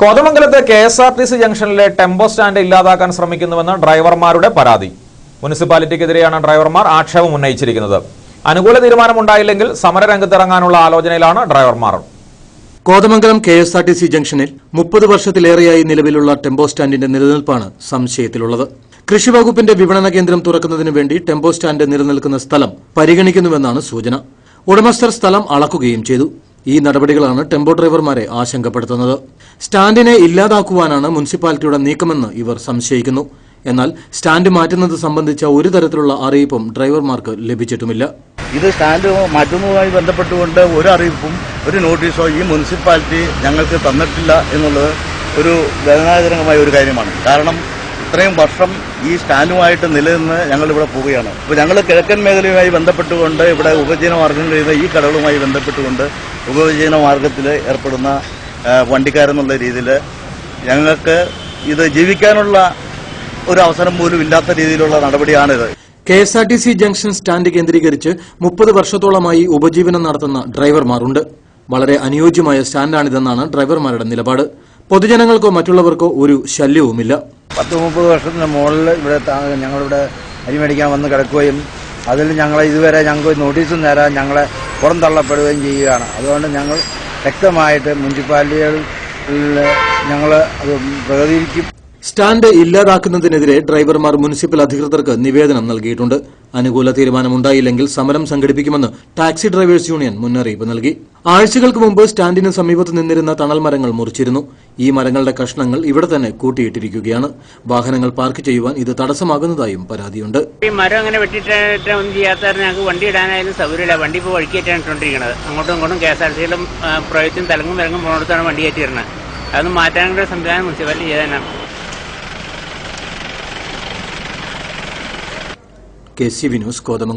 കോതമംഗലത്ത് K S R T C ജംഗ്ഷനിലെ tempo stand ഇല്ലാതാക്കാൻ ശ്രമിക്കുന്നുവെന്ന് ഡ്രൈവർമാരുടെ പരാതി. മുനിസിപ്പാലിറ്റിക്കെതിരെയാണ് ഡ്രൈവർമാർ ആക്ഷേപം ഉന്നയിച്ചിരിക്കുന്നത്. അനുകൂല തീരുമാനം ഉണ്ടായില്ലെങ്കിൽ സമരരംഗത്തിറങ്ങാനുള്ള ആലോചനയിലാണ് ഡ്രൈവർമാർ. Kothamangalam K S R T C ജംഗ്ഷനിൽ മുപ്പത് വർഷത്തിലേറെയായി നിലവിലുള്ള ടെമ്പോ സ്റ്റാൻഡിന്റെ നിലനിൽപ്പാണ് സംശയത്തിലുള്ളത്. കൃഷിവകുപ്പിന്റെ വിപണന കേന്ദ്രം തുറക്കുന്നതിനു വേണ്ടി ടെമ്പോ സ്റ്റാൻഡ് നിലനിൽക്കുന്ന സ്ഥലം പരിഗണിക്കുന്നുവെന്നാണ് സൂചന. ഉടമസ്ഥർ സ്ഥലം അളക്കുകയും ചെയ്തു. ഈ നടപടികളാണ് ടെമ്പോ ഡ്രൈവർമാരെ ആശങ്കപ്പെടുത്തുന്നത്. സ്റ്റാൻഡിനെ ഇല്ലാതാക്കുവാനാണ് മുനിസിപ്പാലിറ്റിയുടെ നീക്കമെന്ന് ഇവർ സംശയിക്കുന്നു. എന്നാൽ സ്റ്റാൻഡ് മാറ്റുന്നത് സംബന്ധിച്ച ഒരു തരത്തിലുള്ള അറിയിപ്പും ഡ്രൈവർമാർക്ക് ലഭിച്ചിട്ടുമില്ല. ഇത് സ്റ്റാൻഡ് മാറ്റുന്നതുമായി ബന്ധപ്പെട്ടുകൊണ്ട് ഒരു അറിയിപ്പും ഒരു നോട്ടീസോ ഈ മുനിസിപ്പാലിറ്റി ഞങ്ങൾക്ക് തന്നിട്ടില്ല എന്നുള്ളത് ഒരു വേദനാജനകമായ ഒരു കാര്യമാണ്. കാരണം ഇത്രയും വർഷം ഈ സ്റ്റാൻഡുമായിട്ട് നിലനിന്ന് ഞങ്ങൾ ഇവിടെ പോവുകയാണ്. അപ്പോൾ ഞങ്ങൾ കിഴക്കൻ മേഖലയുമായി ബന്ധപ്പെട്ടുകൊണ്ട് ഇവിടെ ഉപജീവന മാർഗം കഴിയുന്ന ഈ കടകളുമായി ബന്ധപ്പെട്ടുകൊണ്ട് ഉപജീവന മാർഗത്തിൽ ഏർപ്പെടുന്ന വണ്ടിക്കാരെന്നുള്ള രീതിയിൽ ഞങ്ങൾക്ക് ഇത് ജീവിക്കാനുള്ള ഒരു അവസരം പോലും ഇല്ലാത്ത രീതിയിലുള്ള നടപടിയാണിത്. K S R T C junction stand കേന്ദ്രീകരിച്ച് മുപ്പത് വർഷത്തോളമായി ഉപജീവനം നടത്തുന്ന ഡ്രൈവർമാരുണ്ട്. വളരെ അനുയോജ്യമായ സ്റ്റാൻഡാണിതെന്നാണ് ഡ്രൈവർമാരുടെ നിലപാട്. പൊതുജനങ്ങൾക്കോ മറ്റുള്ളവർക്കോ ഒരു ശല്യവുമില്ല. പത്ത് മുപ്പത് വർഷത്തിന് മുകളിൽ ഇവിടെ ഞങ്ങളിവിടെ അരി മേടിക്കാൻ വന്ന് കിടക്കുകയും അതിൽ ഞങ്ങളെ ഇതുവരെ ഞങ്ങൾക്ക് നോട്ടീസും തരാൻ ഞങ്ങളെ പുറന്തള്ളപ്പെടുകയും ചെയ്യുകയാണ്. അതുകൊണ്ട് ഞങ്ങൾ വ്യക്തമായിട്ട് മുനിസിപ്പാലിറ്റികളിൽ ഞങ്ങൾ അത് പ്രതികരിക്കും. സ്റ്റാൻഡ് ഇല്ലാതാക്കുന്നതിനെതിരെ ഡ്രൈവർമാർ മുനിസിപ്പൽ അധികൃതർക്ക് നിവേദനം നൽകിയിട്ടുണ്ട്. അനുകൂല തീരുമാനമുണ്ടായില്ലെങ്കിൽ സമരം സംഘടിപ്പിക്കുമെന്ന് ടാക്സി ഡ്രൈവേഴ്സ് യൂണിയൻ മുന്നറിയിപ്പ് നൽകി. ആഴ്ചകൾക്ക് മുമ്പ് സ്റ്റാൻഡിന് സമീപത്ത് നിന്നിരുന്ന തണൽ മരങ്ങൾ മുറിച്ചിരുന്നു. ഈ മരങ്ങളുടെ കഷ്ണങ്ങൾ ഇവിടെ തന്നെ കൂട്ടിയിട്ടിരിക്കുകയാണ്. വാഹനങ്ങൾ പാർക്ക് ചെയ്യുവാൻ ഇത് തടസ്സമാകുന്നതായും പരാതിയുണ്ട്. ഈ മരം അങ്ങനെ വെട്ടിയിട്ട് ഒന്നും ചെയ്യാത്ത ഞങ്ങൾക്ക് വണ്ടി ഇടാനായാലും സൗകര്യമില്ല. വണ്ടി ഇപ്പോൾ വഴിക്കേറ്റാണ് ഇട്ടുകൊണ്ടിരിക്കുന്നത് അങ്ങോട്ടും ഇങ്ങോട്ടും കെ എസ് ആർ സിയിലും പ്രൈവറ്റും തലങ്ങും വിലങ്ങും പോകുന്നിടത്താണ് വണ്ടി കയറ്റിയിരുന്നത് അതൊന്നും മാറ്റാനുള്ള സംവിധാനം മുനിസിപ്പാലിറ്റി ചെയ്തതാണ് K C V news Kothamangalam